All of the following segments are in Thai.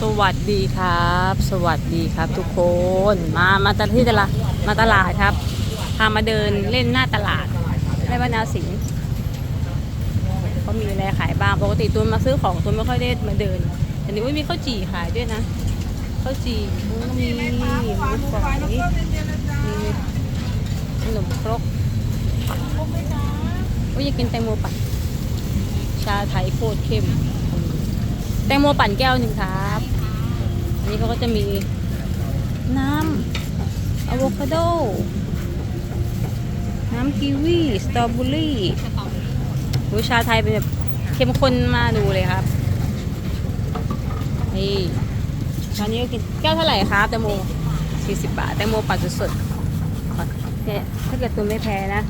สวัสดีครับ สวัสดีครับทุกคนมามาตลาดที่ตลาดมาตลาดครับพามาเดินเล่นหน้าตลาดในบ้านนาสิงห์เขามีอะไรขายบ้างปกติตูนมาซื้อของตูนไม่ค่อยได้มาเดินแต่นี้มีข้าวจี่ขายด้วยนะข้าวจี่มันก็มีฝอยมีขนมครกว่าอยากกินแตงโมปั่นชาไทยโคตรเข้ม แตงโมปั่นแก้วหนึ่งครับอันนี้เขาก็จะมีน้ำอะโวคาโด น้ำกีวีสตรอเบอรี่หูชาไทยเป็นแบบเข้มข้นมาดูเลยครับ นี่ชานี้ก็กินแก้วเท่าไหร่ครับแตงโม40 บาท แตงโมปั่นสดๆเนี่ยถ้าเกิดตัวไม่แพ้นะ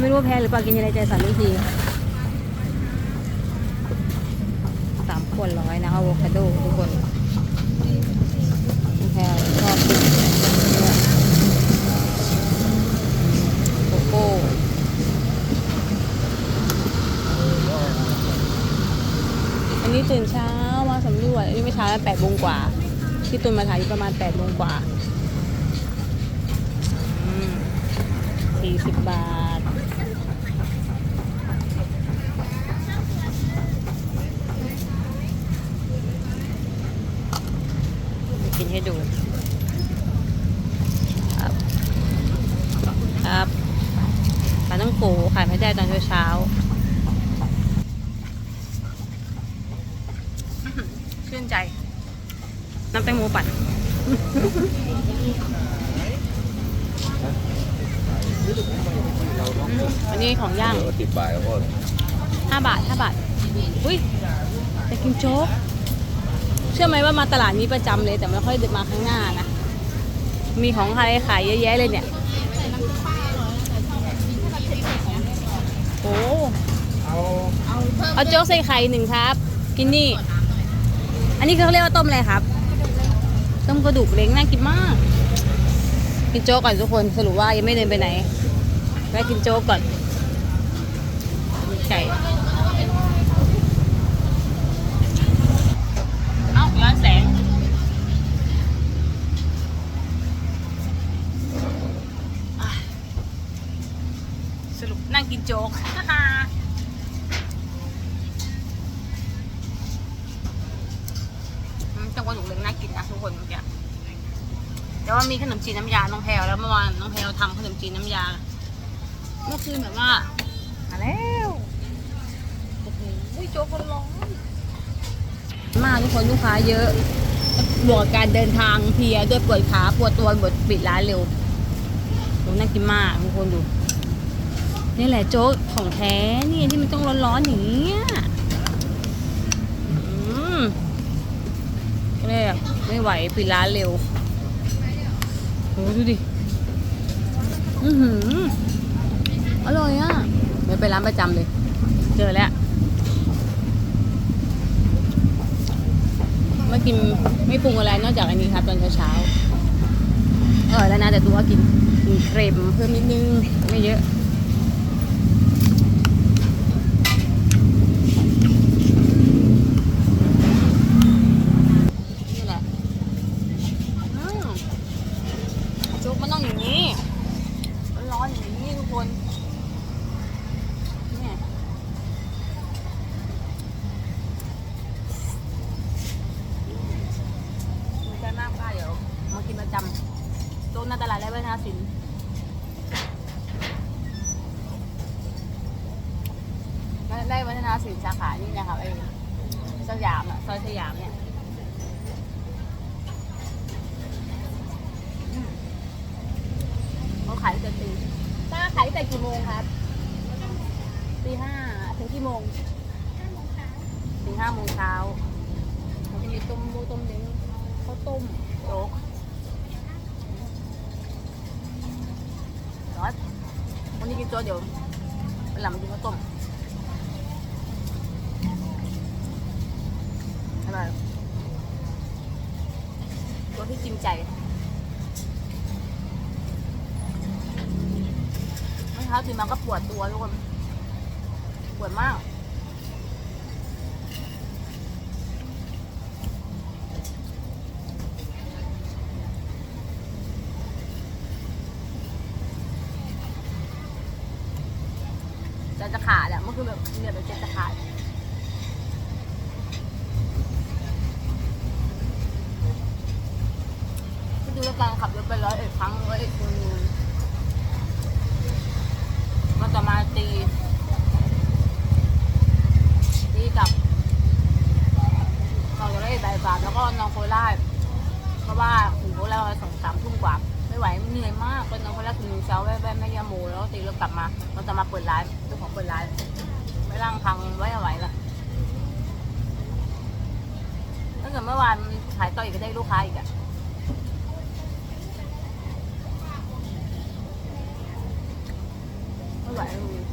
ไม่รู้ว่าแพ้หรือเปล่ากินอะไรใจสั่นทุกที สาม ขวดร้อยนะอะโวคาโดทุกคนแพลชอบกินเนี่ยโกโก้อันนี้ตื่นเช้ามาสำรวจอันนี้ไม่เช้าแล้วแปดโมงกว่า ที่ตุนมาถ่ายอยู่ประมาณแปดโมงกว่าสี่สิบบาท จะ กินให้ดู ครับ ครับปลาต้องโกขายไม่ได้ตอนเช้าๆอื้อหือชื่นใจ น้ำแตงโมปั่นอืมอันนี้ของย่างเออติดบ่ายแล้วก็ห้าบาทห้าบาท อุ้ยจะกินโจ๊กเชื่อไหมว่ามาตลาดนี้ประจำเลย แต่ไม่ค่อยมาข้างหน้านะ มีของใครขายเยอะแยะเลยเนี่ยโอ้เอาเอาโจ๊กใส่ไข่หนึ่งครับ กินนี่ อันนี้เขาเรียกว่าต้มอะไรครับ ต้มกระดูกเล้งน่ากินมาก กินโจ๊กก่อนทุกคนสรุปว่ายังไม่เดินไปไหนแวะกินโจ๊กก่อนไก่เอ้าย้อนแสง อะสรุปนั่งกิน โจ๊กจังหวัดหนูเล้งน่ากินนะทุกคนเมื่อกี้แต่ว่ามีขนมจีนน้ำยา น้องแพลวแล้วเมื่อวานน้องแพลวทำขนมจีนน้ำยา เมื่อคืนแบบว่ามาแล้วโอ้โหโจ๊กร้อนมากทุกคนลูกค้าเยอะบวกการเดินทางเพียด้วยปวดขาปวดตัวบดปิดร้านเร็วน่ากินมากทุกคนดู นี่แหละโจ๊กของแท้นี่ที่มันต้องร้อนๆอย่างเงี้ยอืมก็เลยไม่ไหวปิดร้านเร็วโหดูดิ อือหือ อร่อยอะเดี๋ยวไปร้านประจำเลย เจอแล้ว ไม่กินไม่ปรุงอะไรนอกจากอันนี้ครับตอนเช้าๆอร่อยแล้วนะแต่ตัวกินกินเกรมเพิ่มนิดนึง ไม่เยอะ นี่แหละอืมโจ๊กมันต้ อย่างนี้ร้อนอย่างนี้ทุกคนเนี่ยมีใจมากค่ะเดี๋ยวมากินประจำโจ๊กหน้าตลาดและเวทนาสินได้วัฒนาสินสาขานี่นะครับไอ้สยามอะซอยสยามเนี่ยาขายตั้งแต่ตีป้าขายตั้งแต่กี่โมงครับตีห้าถึงกี่โมงถึงห้าโมงเช้ามันจะมีต้มมูต้มเล้งข้าวต้มโจ๊กร้อนวันนี้กินโจ๊กเดี๋ยววันหลังมากินข้าวต้มอร่อยตัวที่จริงใจ เช้าตื่มาก็ปวดตัวทุกคนปวดมาก จะจะขาดแหละเมื่อคืนแบบเหนื่อยแบบจะจะขาดดูแลการขับรถไปร้อยเอ็ดครั้ง ถึงโคราชสองสามทุ่มกว่า ไม่ไหวเหนื่อยมากก็นอนโคราชถึงเช้าแว่แม่ยาโมแล้วตีเรถกลับมา เราจะมาเปิดร้านเจ้าของเปิดร้านไม่ร่างพังไว้เอาไว้ละถ้าเกิดเมื่อวานขายต่ออีกก็ได้ลูกค้าอีกอะไม่ไหวเลย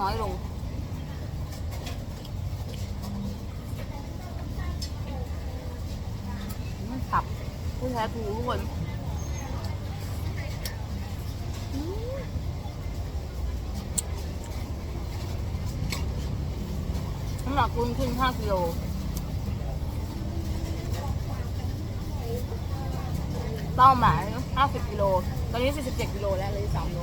น้อยลงสับผู้แท้ถูทุกคนน้ำหนักคุณขึ้น5กิโลเป้าหมาย 50 กิโล ตอนนี้ 47 กิโลแล้วเลย3โล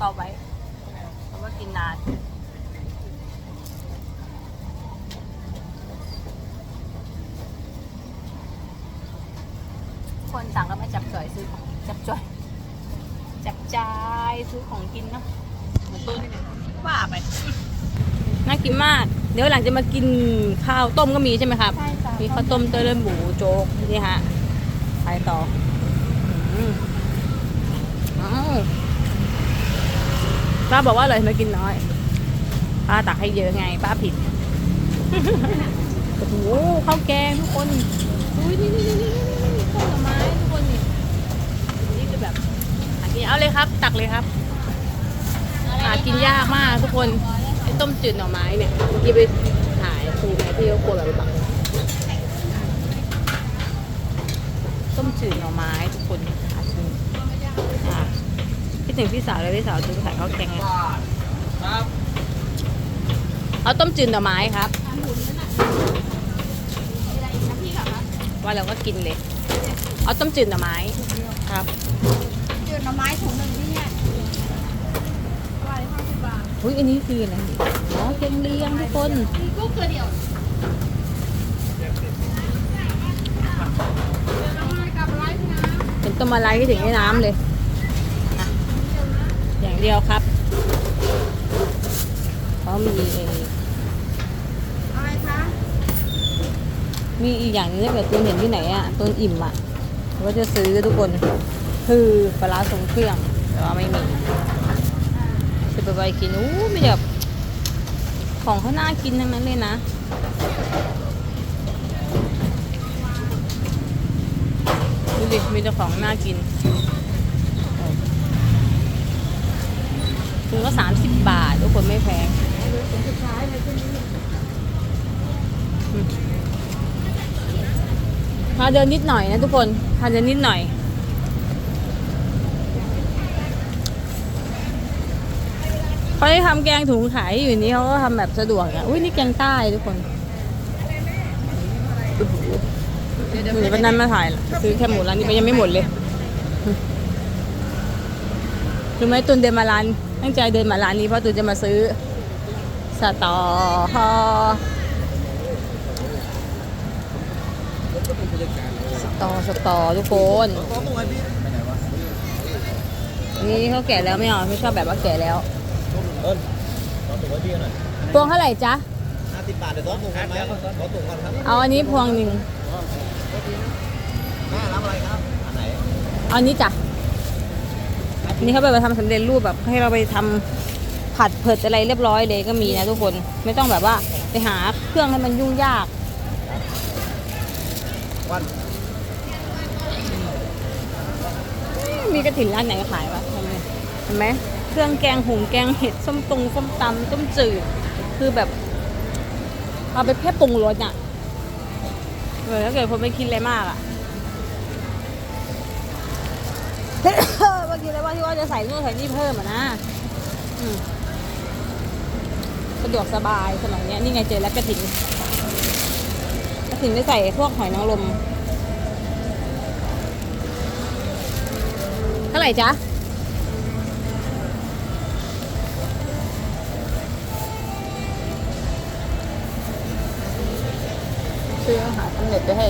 กินสตอไว้เพราะว่ากินนานคนต่างก็ไม่จับจ่อยซื้อของจับจ่อย จับจ่ายซื้อของกินเนาะเหมือนตู้นี่เลยว่าไปน่ากินมาก เดี๋ยวหลังจะมากินข้าวต้มก็มีใช่ไหมครับใช่จ้ะมีข้าวต้มเต้าเลือดหมูโจ๊กนี่ฮะไปต่ออืมอ้าว ป้าบอกว่าอร่อยทำไมกินน้อย ป้าตักให้เยอะไง ป้าผิด โอ้โหข้าวแกงทุกคนอุ้ยนี่นี่นี่นี่นี่นี่ต้มหน่อไม้ทุกคนนี่นี่คือแบบหากินเอาเลยครับ ตักเลยครับหากินยากมากทุกคนไอ้ต้มจืดหน่อไม้เนี่ยเมื่อกี้ไปถ่ายครูแม่ที่เขาโคราชบังต้มจืดหน่อไม้ทุกคนหากินอะ คิดถึงพี่สาวเลยพี่สาวดูถ่ายข้าวแกงไงเอาต้มจืดหน่อไม้ครับว่าเราก็กินเลย เอาต้มจืดหน่อไม้ครับ จืดหน่อไม้ถุงหนึ่งที่เนี่ยร้อยห้าสิบบาทอุ้ยอันนี้คืออะไรอ๋อเกงเลียงทุกคนมีกุ้งตัวเดียวหน่อไม้กับไร้น้ำเป็นต้มอะไรที่ถึงให้น้ำเลยอะ อย่างเดียวครับเพราะมีเอ่ออะไรคะ มีอีกอย่างหนึงถ้าเกิดตูนเห็นที่ไหนอะตูนอิ่มอะก็จะซื้อทุกคนคือปลาร้าทรงเครื่อง แต่ว่าไม่มีจะไปไปกินอู้ไม่แบบของเขาน่ากินทั้งนั้นเลยนะดูดิมีแต่ของน่ากิน คือก็สามสิบบาททุกคนไม่แพงพาเดินนิดหน่อยนะทุกคนพาเดินนิดหน่อยเขาได้ทำแกงถุงขายอยู่นี้เขาก็ทำแบบสะดวกอะอุ้ยนี่แกงใต้ทุกคนเดี๋ยววันนั้นมาถ่ายซื้อแค่หมูร้านนี้ไปยังไม่หมดเลยรู้ไหมตุนเดมาร้าน ตั้งใจเดินมาร้านนี้เพราะตุนจะมาซื้อสตอฮอสตอสตอทุกคนอันนี้เขาแก่แล้วไม่เอาไม่ชอบแบบว่าแก่แล้วเอิ้นขอถุงไว้พี่หน่อยพวงเท่าไหร่จ๊ะห้าสิบบาทเดี๋ยวซ้อมถุงกันไหมขอถุงก่อนครับเอาอันนี้พวงหนึ่งแม่รับอะไรครับอันไหนเอาอันนี้จ้ะ ครับนี่เขาแบบมาทำสำเร็จรูปแบบให้เราไปทำผัดเผ็ดอะไรเรียบร้อยเลยก็มีนะทุกคนไม่ต้องแบบว่าไปหาเครื่องให้มันยุ่งยากวันมีกระถิ่นร้านไหนขายปะทำไมเห็นไหมเครื่องแกงหุงแกงเห็ดส้มตรงส้มตำต้มจืดคือแบบ เอาไปแค่ปรุงรสอะเออถ้าเกิดคนไม่คิดอะไรมากอะ เมื่อกี้แล้วว่าที่ว่าจะใส่นู่นใส่นี่เพิ่มอะนะสะดวกสบายสมัยเนี้ยนี่ไงเจอแล้วกระถิ่นกระถิ่นไม่ใส่พวกหอยนางรมเท่าไหร่จ๊ะซื้ออาหารสำเร็จไปให้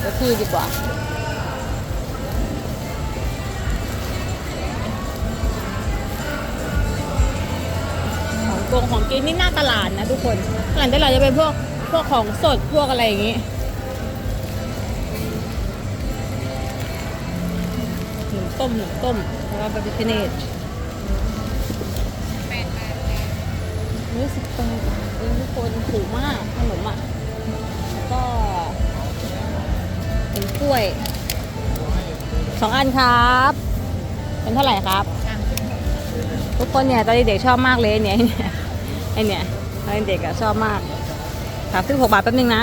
เจ้าที่ดีกว่า กงของกินนี่หน้าตลาดนะทุกคนหลังตลาดจะเป็นพวกพวกของสดพวกอะไรอย่างงี้หนึ่งต้มหนึ่งต้มแล้วก็บาร์บีคิเนตแปดบาทรู้สึกแปดบาทเองทุกคนถูกมากขนมอะแล้วก็เป็นกล้วยสองอันครับ เป็นเท่าไหร่ครับ ทุกคนเนี่ยตอนเด็กๆชอบมากเลยเนี่ย เนี่ยตอนเด็กอะชอบมากสามสิบหกบาทแป๊บนึงนะ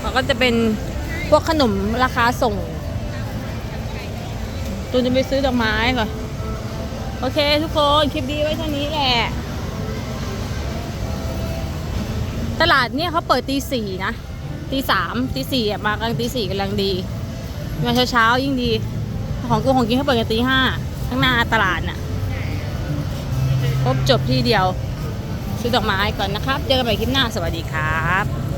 แล้วก็จะเป็นพวกขนมราคาส่งตูนจะไปซื้อดอกไม้ก่อน โอเค ทุกคน คลิปดีไว้เท่านี้แหละ ตลาดเนี่ยเขาเปิดตีสี่นะตีสามตีสี่มากำลังตีสี่กำลังดีมาเช้าๆยิ่งดี ของกูของกินเขาเปิดกันตีห้าข้างหน้าตลาดน่ะ ครบจบที่เดียว ซื้อดอกไม้ก่อนนะครับ เจอกันใหม่คลิปหน้า สวัสดีครับ